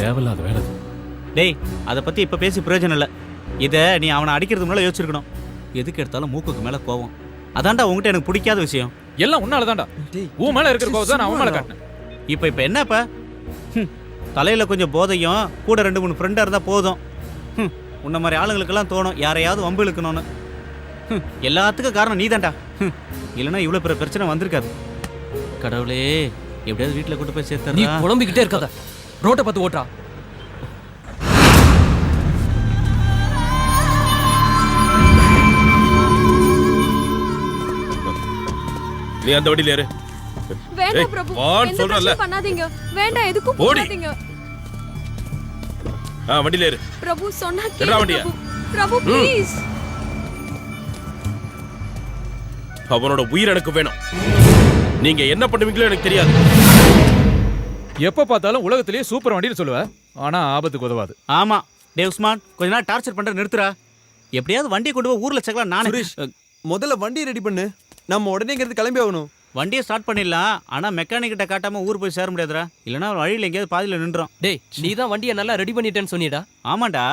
தேவையில்லாத வேலை. டேய் அதை பத்தி இப்ப பேசி பிரயோஜனம் இல்லை. இதை நீ அவனை அடிக்கிறதுக்கு முன்னால யோசிச்சிருக்கணும். எதுக்கு எடுத்தாலும் மூக்குக்கு மேல கோவம். அதான்டா உங்ககிட்ட எனக்கு பிடிக்காத விஷயம். எல்லாம் உன்னால தான்டா உன் மேல இருக்கிற கோவம் தான் நான் அவன் மேல காட்டினேன். இப்போ இப்போ என்னப்பா தலையில கொஞ்சம் போதையும் கூட ரெண்டு மூணு ஃப்ரெண்டாக இருந்தால் போதும். உன்ன மாதிரி ஆளுங்களுக்கெல்லாம் தோணும் யாரையாவது வம்பு இழுக்கணும்னு. எல்லாத்துக்கும் காரணம் நீ தான்டா இல்லைன்னா இவ்வளோ பெரிய பிரச்சனை வந்திருக்காது. கடவுளே எப்படியாவது வீட்டில் கூட்டு போய் நீ சேர்த்துறா குழம்பிக்கிட்டே இருக்காத. ரோட்டை பார்த்து ஓட்டுறா. நீ அந்த வண்டியில ஏறு. வேண்டாம் பிரபு. வான்னு. பிரச்சனையும் பண்ணாதீங்க. வேண்டாம் எதுக்கும் ஓடி. போகாதீங்க. ஆ வண்டியில ஏறு. பிரபு சொன்னா கேளு வண்டியா? பிரபு. பிரபு ப்ளீஸ் அவனோட உயிர் எனக்கு வேணும். நீங்க என்ன பண்ணுவீங்களோ எனக்கு தெரியாது. எப்ப பார்த்தாலும் உலகத்திலேயே சூப்பர் வண்டின்னு சொல்லுவ. ஆனா ஆபத்துக்கு உதவாது. ஆமாம் டே உஸ்மான் கொஞ்ச நேரம் டார்ச்சர் பண்ணுற நிறுத்துறா எப்படியாவது வண்டியை கொண்டு போய் ஊரில் சேர்க்கலாம் நானே. முதல்ல வண்டியை ரெடி பண்ணு. நம்ம உடனே இங்கிருந்து கிளம்பி ஆகணும். வண்டியை ஸ்டார்ட் பண்ணிடலாம். ஆனால் மெக்கானிக் கிட்ட காட்டாம ஊர் போய் சேர முடியாதுடா. இல்லைன்னா வழியில் எங்கேயாவது பாதியில் நின்றோம் டேய் நீ தான் வண்டியை நல்லா ரெடி பண்ணிட்டேன்னு சொன்னிடா ஆமாண்டா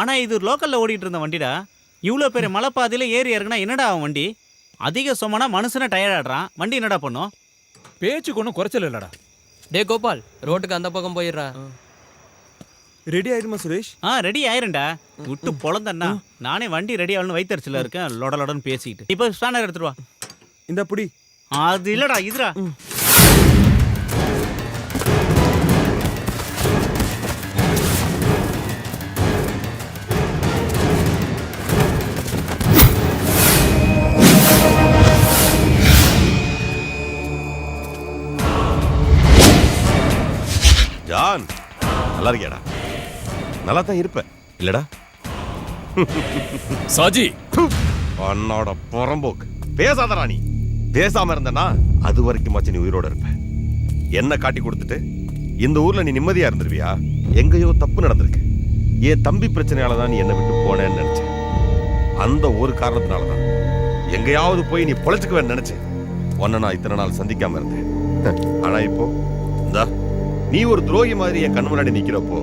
ஆனா இது லோக்கல்ல ஓடிட்டு இருந்த வண்டிடா. இவ்வளோ பெரிய மலைப்பாதையில ஏறி இறங்குனா என்னடா அவன் வண்டி? அதிக சுமனா மனுஷனை டயர்ட் ஆடுறான். வண்டி என்னடா பண்ணும்? பேச்சுக்கு ஒன்றும் குறைச்சல் இல்லடா. டேய் கோபால் ரோட்டுக்கு அந்த பக்கம் போயிடுறா. ரெடி ஆயிடுமா சுரேஷ்? ஆ ரெடி ஆயிரும்டா. விட்டு பொழந்தண்ணா நானே வண்டி ரெடி ஆகணும்னு வைத்தறிச்சல இருக்கேன். லொட லொடன்னு பேசிக்கிட்டு. இப்போ ஸ்பேனர் எடுத்துட்டு வா. இந்த புடி. அது இல்லடா இதுடா. ஜான் நல்லா இருக்கியாடா? நல்லா தான் இருப்ப இல்லடா. சாஜி. உன்னோட புறம்போக்கு. பேசாதடா நீ. பேசாம இருந்தனா அது வரைக்கும் நீ உயிரோட இருப்ப. என்ன காட்டி கொடுத்துட்டு? இந்த ஊர்ல நீ நிம்மதியா இருந்துருவியா? எங்கேயோ தப்பு நடந்திருக்கு. என் தம்பி பிரச்சனையால தான் நீ என்னை விட்டு போனேன்னு நினைச்சேன். அந்த ஒரு காரணத்தினால தான் எங்கேயாவது போய் நீ பொழைச்சுக்குவேன்னு நினைச்சேன். உன்னை நான் இத்தனை நாள் சந்திக்காம இருந்தேன். ஆனா இப்போ இந்தா. நீ ஒரு துரோகி மாதிரி என் கண் முன்னாடி நிக்கிறப்போ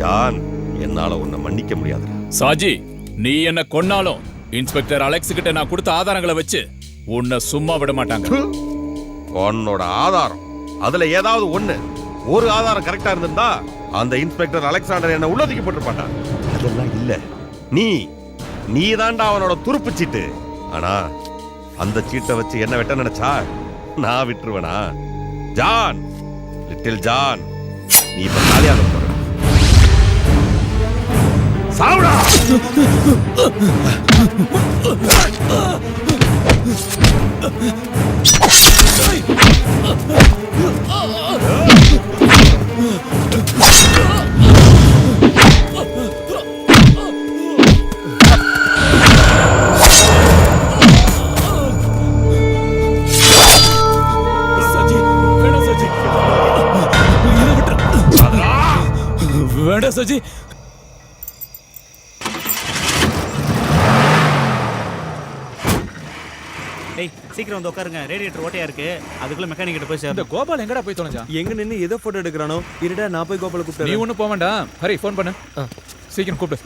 ஜான் என்னால உன்னை மன்னிக்க முடியாதுடா. சாஜி நீ என்ன கொன்னாலும் இன்ஸ்பெக்டர் அலெக்ஸ் கிட்ட நான் கொடுத்த ஆதாரங்களை வச்சு உன்னை சும்மா விட மாட்டாங்க. உன்னோட ஆதாரம். அதுல ஏதாவது ஒண்ணு. ஒரு ஆதாரம் கரெக்டா இருந்திருந்தா அந்த இன்ஸ்பெக்டர் அலெக்சாண்டர் என்ன உள்ளதுக்கு போட்டிருப்பாட்டா அதெல்லாம் இல்ல. நீ நீ தாண்டா அவனோட துருப்பு சீட்டு. ஆனா அந்த சீட்டை வச்சு என்ன வெட்ட நினைச்சா நான் விட்டுருவேனா? ஜான்! லிட்டில் ஜான் நீ இப்ப காலியாக போற சாவுடா Oh! வேண்டாம் சாஜி டேய் சீக்கிரம் வந்து உட்காருங்க ரேடியேட்டர் ஓட்டையா இருக்கு அதுக்குள்ள மெக்கானிக் கிட்ட போய் இந்த சேரணும் கோபால் எங்கடா போய் தொலைஞ்சான் எங்க நின்னு எதை போட்டோ எடுக்கிறானோ இருடா நான் போய் கோபால நீ கூப்பிட்டு ஒன்றும் போக வேண்டாம் ஹரி ஃபோன் பண்ணு சீக்கிரம் கூப்பிடு.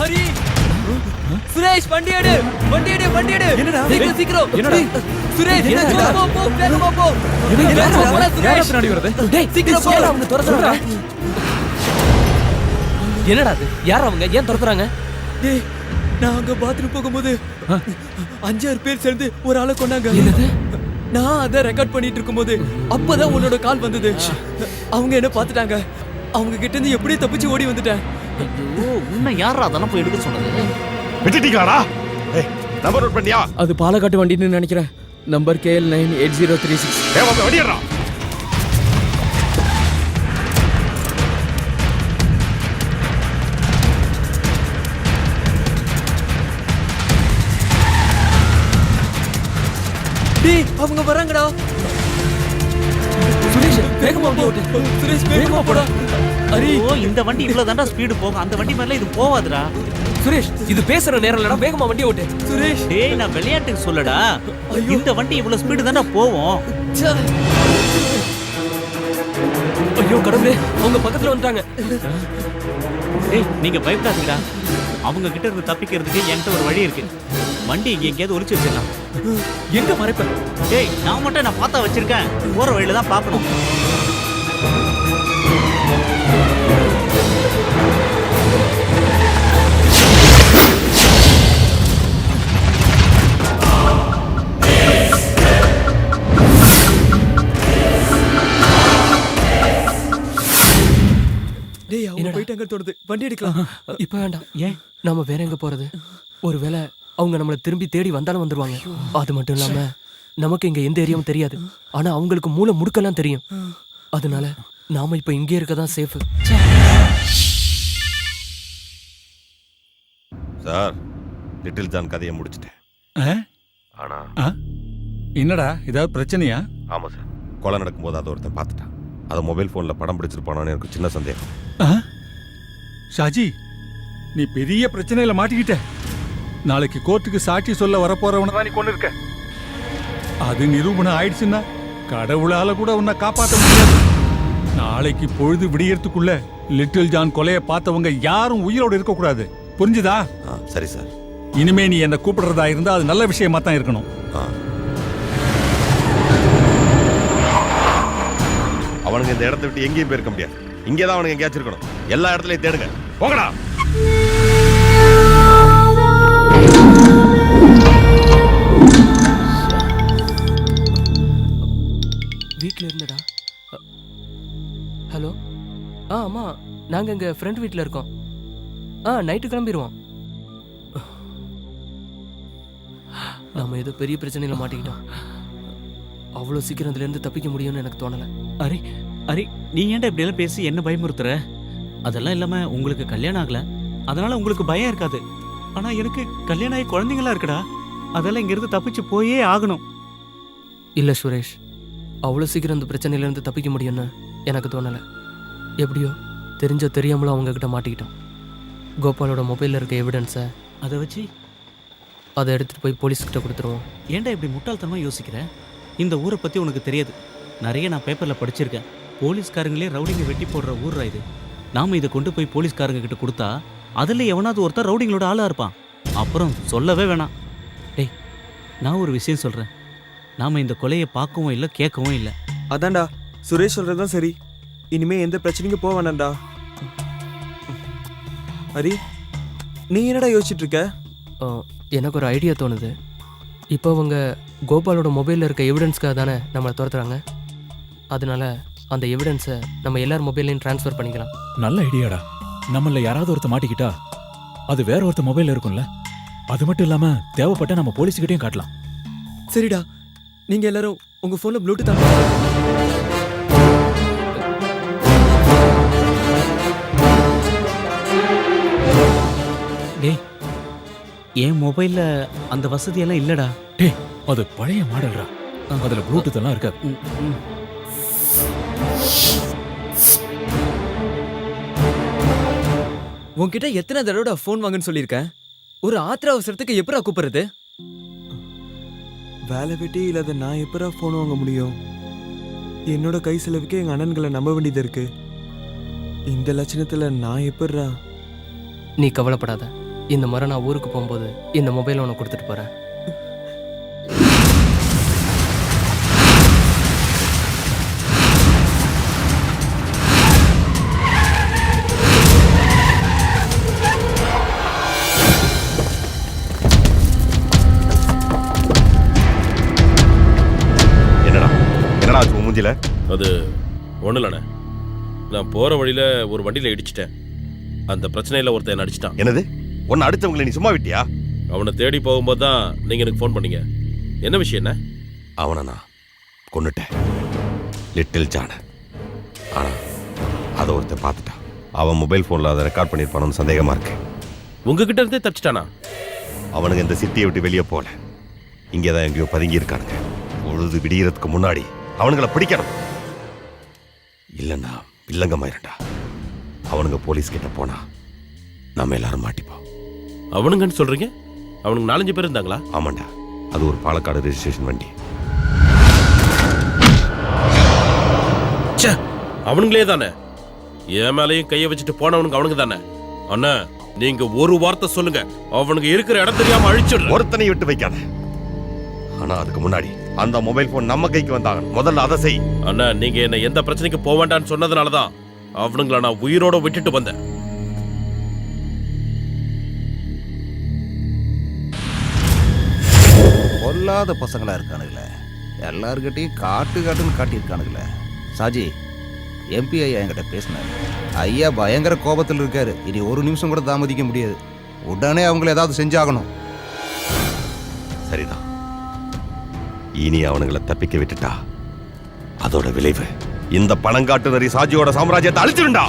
ஹரி சுரேஷ் வண்டி எடு வண்டி எடு வண்டி எடு. என்னடா? சீக்கிரம் சீக்கிரம். என்னடா? சுரேஷ் என்னாச்சுடா? போ போ வேகமா போ. யாரா சுரேஷ் பின்னாடி வருது? டேய் சீக்கிரம் போ. அவங்க துரத்துறாங்க. என்னடா அது? யார் அவங்க? ஏன் துரத்துறாங்க? டேய் நான் அங்க பாத்ரூம் போகும்போது அஞ்சாறு பேர் சேர்ந்து ஒரு ஆளை கொண்டாங்க? நான் அதை ரெக்கார்ட் பண்ணிட்டு இருக்கும்போது அப்பதான் உன்னோட கால் வந்தது. அவங்க என்ன பார்த்துட்டாங்க. அவங்க கிட்ட இருந்து எப்படியே தப்பிச்சு ஓடி வந்துட்டேன். ஐயோ உன்னை யாரா அதெல்லாம் போய் எடுக்க சொன்னது? விட்டுட்டீங்களாடா? ஏய் நம்பர் நோட் பண்ணியா? அது பாலக்காட்டு வண்டின்னு நினைக்கிறேன். Number KL nine eight zero three six அவங்க வராங்கடா. சுரேஷ் வேகமா வண்டி ஓட்டு சுரேஷ் வேகமா போடா. ஓ இந்த வண்டி இவ்வளவு தாண்டா ஸ்பீடு போகும். அந்த வண்டி மேல இது போவாதுடா. சுரேஷ் இது பேசுற நேரம் இல்லடா வேகமா வண்டி ஓட்டு சுரேஷ். டேய் நான் விளையாட்டுக்கு சொல்லடா. இந்த வண்டி இவ்வளவு ஸ்பீடு தாண்டா போவோம். ஐயோ கடவுளே. அவங்க பக்கத்துல வந்துட்டாங்க. டேய் நீங்க பயப்படாதீங்கடா. அவங்க கிட்ட இருந்து தப்பிக்கிறதுக்கு என்கிட்ட ஒரு வழி இருக்கு. வண்டி இங்க எங்கேயாவது ஒளிச்சு வச்சிடலாம். எங்க மறைப்ப? டேய் நான் மட்டும் நான் பார்த்தா வச்சிருக்கேன். போற வழியில தான் பார்க்கணும். டேய் அவங்க போயிட்டாங்க தோணுது வண்டி எடுக்கலாம். இப்ப வேண்டாம். ஏன்? நாம வேற எங்க போறது? ஒருவேளை அவங்க நம்மள திரும்பி தேடி வந்தாலும் வந்துருவாங்க. அது மட்டும் இல்லாம நமக்கு இங்க எந்த ஏரியாவும் தெரியாது. ஆனா அவங்களுக்கு மூளை முடுக்கெல்லாம் தெரியும். அதனால நாம இப்ப இங்கே இருக்க தான் சேஃப் சார் லிட்டில் ஜான் கதையை முடிச்சிட்டேன். ஆ? ஆனா. ஆ? என்னடா ஏதாவது பிரச்சனையா? ஆமா சார். கொலை நடக்கும்போது அதை ஒருத்தன் பார்த்துட்டான். அதை மொபைல் ஃபோனில் படம் பிடிச்சிருப்பானோன்னு எனக்கு சின்ன சந்தேகம். ஆ? ஷாஜி நீ பெரிய பிரச்சனையில மாட்டிக்கிட்ட. நாளைக்கு கோர்ட்டுக்கு சாட்சி சொல்ல வரப்போறவன தான் நீ கொண்டு இருக்க. அது நிரூபணம் ஆயிடுச்சுன்னா கடவுளால கூட உன்னை காப்பாற்ற முடியாது. நாளைக்கு பொழுது விடியறதுக்குள்ள லிட்டில் ஜான் கொலையை பார்த்தவங்க யாரும் உயிரோடு இருக்கக்கூடாது. புரிஞ்சுதா? சரி சார். இனிமே நீ என்ன கூப்பிடுறதா இருந்தா அது நல்ல விஷயமா தான் இருக்கணும். ஆ. அவனுங்க இந்த இடத்த விட்டு எங்கேயும் போயிருக்க முடியாது. இங்கே தான் அவனுங்க எங்கேயாச்சும் இருக்கணும். எல்லா இடத்துலையும் தேடுங்க. போங்கடா. அம்மா நாங்க எங்க ஃப்ரெண்ட் வீட்ல இருக்கோம். ஆ நைட்டு கிளம்பிடுவோம் நாம ஏதோ பெரிய பிரச்சனையில மாட்டிக்கிட்டோம். அவ்வளோ சீக்கிரம் இதுல இருந்து தப்பிக்க முடியும்னு எனக்கு தோணல. அரே அரே நீ ஏன்டா இப்படி எல்லாம் பேசி என்ன பயமுறுத்துற? அதெல்லாம் இல்லாம உங்களுக்கு கல்யாணம் ஆகல. அதனால உங்களுக்கு பயம் இருக்காது. ஆனா எனக்கு கல்யாணம் ஆகி குழந்தைங்களா இருக்குடா. அதெல்லாம் இங்க இருந்து தப்பிச்சு போயே ஆகணும். இல்ல சுரேஷ் அவ்வளோ சீக்கிரம் இந்த பிரச்சனையில இருந்து தப்பிக்க முடியும்னு எனக்கு தோணல. எப்படியோ தெரிஞ்சோ தெரியாமலோ அவங்க கிட்ட மாட்டிக்கிட்டோம். கோபாலோட மொபைல்ல இருக்க எவிடன்ஸை அதை வச்சு? அதை எடுத்துட்டு போய் போலீஸ்கிட்ட கொடுத்துருவோம். ஏன்டா இப்படி முட்டாள்தனமா யோசிக்கிற? இந்த ஊரை பத்தி உனக்கு தெரியாது. நிறைய நான் பேப்பர்ல படிச்சிருக்கேன். போலீஸ்காரங்களே ரவுடிங்க வெட்டி போடுற ஊர்ரா இது. நாம இதை கொண்டு போய் போலீஸ்காரங்க கிட்ட கொடுத்தா அதுல எவனாவது ஒருத்தர் ரவுடிங்களோட ஆளா இருப்பான். அப்புறம் சொல்லவே வேணாம். டேய். நான் ஒரு விஷயம் சொல்றேன். நாம இந்த கொலையை பார்க்கவும் இல்லை கேட்கவும் இல்லை. அதான்டா. சுரேஷ் சொல்றதுதான் சரி. இனிமே எந்த பிரச்சனைக்கும் போக வேணாம்டா. ஹரி நீ என்னடா யோசிச்சுட்டு இருக்க எனக்கு ஒரு ஐடியா தோணுது. இப்போ அவங்க கோபாலோட மொபைலில் இருக்க எவிடன்ஸ்க்காக தானே நம்மளை துரத்துறாங்க? அதனால அந்த எவிடன்ஸை நம்ம எல்லார் மொபைல்லையும் ட்ரான்ஸ்ஃபர் பண்ணிக்கலாம். நல்ல ஐடியாடா நம்மள யாராவது ஒருத்த மாட்டிக்கிட்டா அது வேற ஒருத்த மொபைல்ல இருக்கும்ல? அது மட்டும் இல்லாம தேவைப்பட்ட நம்ம போலீஸ்கிட்டயும் காட்டலாம். சரிடா. நீங்க எல்லாரும் உங்க போன்ல ப்ளூடூத் என் மொபைல்ல அந்த வசதியெல்லாம் இல்லடா. டேய் அது பழைய மாடல்ரா. அதுல ப்ளூடூத் எல்லாம் இருக்காது. ம், ம். உன்கிட்ட எத்தனை தடவை ஃபோன் வாங்கன்னு சொல்லியிருக்கேன்? ஒரு ஆத்திர அவசரத்துக்கு எப்படா கூப்பிடுறது? வேலை வெட்டி இல்லாத நான் எப்படா ஃபோன் வாங்க முடியும்? என்னோட கை செலவுக்கு எங்க அண்ணன்களை நம்ப வேண்டியது இருக்கு. இந்த லட்சணத்துல நான் எப்படிடா நீ கவலைப்படாத. இந்த முறை நான் ஊருக்கு போகும்போது இந்த மொபைலை உனக்கு கொடுத்துட்டு போகிறேன் என்னடா? என்னடா ஆச்சு உன் மூஞ்சில அது ஒன்றும் இல்லைண்ணே. நான் போகிற வழியில் ஒரு வண்டியில் இடிச்சிட்டேன். அந்த பிரச்சனையில் ஒருத்தன் என்ன அடிச்சிட்டான். என்னது? உன்னை அடிச்சவங்களை நீ சும்மா விட்டியா? அவனை தேடி போகும்போது தான் நீங்கள் எனக்கு ஃபோன் பண்ணீங்க. என்ன விஷயம் என்ன? அவனை நான் கொன்னுட்டேன். லிட்டில் ஜான. ஆனா அதை ஒருத்தன் பார்த்துட்டான். அவன் மொபைல் ஃபோனில் அதை ரெக்கார்ட் பண்ணியிருப்பானு சந்தேகமா இருக்கு. உங்ககிட்ட இருந்தே தப்பிச்சிட்டானா? அவனுங்க இந்த சிட்டியை விட்டு வெளியே போகல. இங்கே தான் எங்கேயோ பதுங்கி இருக்கானுங்க. பொழுது விடியறதுக்கு முன்னாடி அவனுங்கள பிடிக்கணும். இல்லைன்னா இல்லங்கமாயிரண்டா அவனுங்க போலீஸ் கிட்ட போனா நம்ம எல்லாரும் மாட்டிப்போம். அவனுங்கன்னு சொல்றீங்க? அவனுக்கு நாலஞ்சு பேர் இருந்தாங்களா? ஆமாண்டா. அது ஒரு பாலக்காடு ரெஜிஸ்ட்ரேஷன் வண்டி. ச்சே அவனுங்களே தானே. என் மேலையும் கையை வச்சுட்டு போனவனுங்க அவனுங்க தானே. அண்ணா நீங்க ஒரு வார்த்தை சொல்லுங்க. அவனுங்க இருக்கிற இடம் தெரியாம அழிச்சிடுறேன். ஒருத்தனை விட்டு வைக்காத. ஆனா அதுக்கு முன்னாடி அந்த மொபைல் போன் நம்ம கைக்கு வந்தாங்க முதல்ல அதை செய். அண்ணா நீங்க என்ன எந்த பிரச்சனைக்கு போக வேண்டாம்னு சொன்னதுனாலதான் அவனுங்கள நான் உயிரோட விட்டுட்டு வந்தேன். பொல்லாத பசங்களா இருக்கானுங்களே. எல்லாருக்கிட்டையும் காட்டு காட்டுன்னு காட்டியிருக்கானுங்களே. சாஜி எம்பி ஐயா என்கிட்ட பேசினாரு. ஐயா பயங்கர கோபத்தில் இருக்காரு. இனி ஒரு நிமிஷம் கூட தாமதிக்க முடியாது. உடனே அவங்கள ஏதாவது செஞ்சாகணும். சரிதான். இனி அவனுங்களை தப்பிக்க விட்டுட்டா. அதோட விளைவு இந்த பணங்காட்டு நரி சாஜியோட சாம்ராஜ்யத்தை அழிச்சிருண்டா.